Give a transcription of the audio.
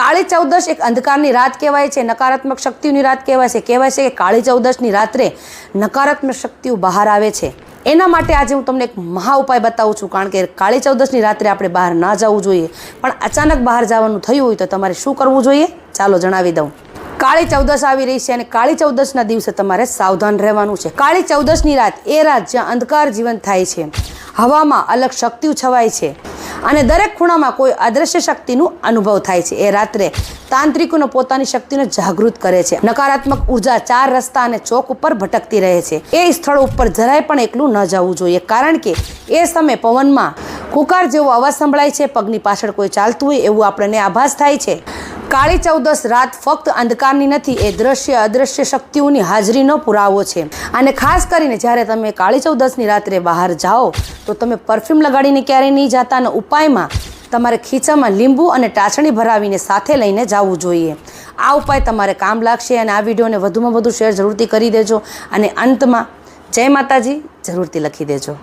કાળી ચૌદશ એક અંધકારની રાત કહેવાય છે, નકારાત્મક શક્તિઓની રાત કહેવાય છે. કહેવાય છે કે કાળી ચૌદશની રાત્રે નકારાત્મક શક્તિઓ બહાર આવે છે. એના માટે આજે હું તમને એક મહા ઉપાય બતાવું છું, કારણ કે કાળી ચૌદશની રાત્રે આપણે બહાર ના જવું જોઈએ. પણ અચાનક બહાર જવાનું થયું હોય તો તમારે શું કરવું જોઈએ? ચાલો જણાવી દઉં. કાળી ચૌદશ આવી રહી છે અને કાળી ચૌદશના દિવસે તમારે સાવધાન રહેવાનું છે. કાળી ચૌદશની રાત એ રાત જ્યાં અંધકાર જીવન થાય છે. હવામાં અલગ શક્તિઓ છવાય છે. અને દરેક ખૂણામાં કોઈ અદ્રશ્ય શક્તિનું અનુભવ થાય છે. એ રાત્રે તાંત્રિકોનો પોતાની શક્તિને જાગૃત કરે છે. નકારાત્મક ઊર્જા ચાર રસ્તા અને ચોક ઉપર ભટકતી રહે છે. એ સ્થળ ઉપર જરાય પણ એકલું ન જવું જોઈએ. કારણ કે એ સમયે પવનમાં કુકાર જેવો અવાજ સંભળાય છે. પગની પાછળ કોઈ ચાલતું હોય એવું આપણને આભાસ થાય છે. કાળી ચૌદશ રાત ફક્ત અંધકારની નથી, એ દ્રશ્ય અદ્રશ્ય શક્તિઓની હાજરીનો પુરાવો છે. અને ખાસ કરીને જ્યારે તમે કાળી ચૌદશની રાત્રે બહાર જાઓ, તો તમે પરફ્યુમ લગાડીને ક્યારેય નહીં જતા અને ઉપાયમાં તમારે ખીચામાં લીંબુ અને ટાચણી ભરાવીને સાથે લઈને જવું જોઈએ. આ ઉપાય તમારે કામ લાગશે અને આ વિડીયોને વધુમાં વધુ શેર જરૂરથી કરી દેજો અને અંતમાં જય માતાજી, જરૂરથી લખી દેજો.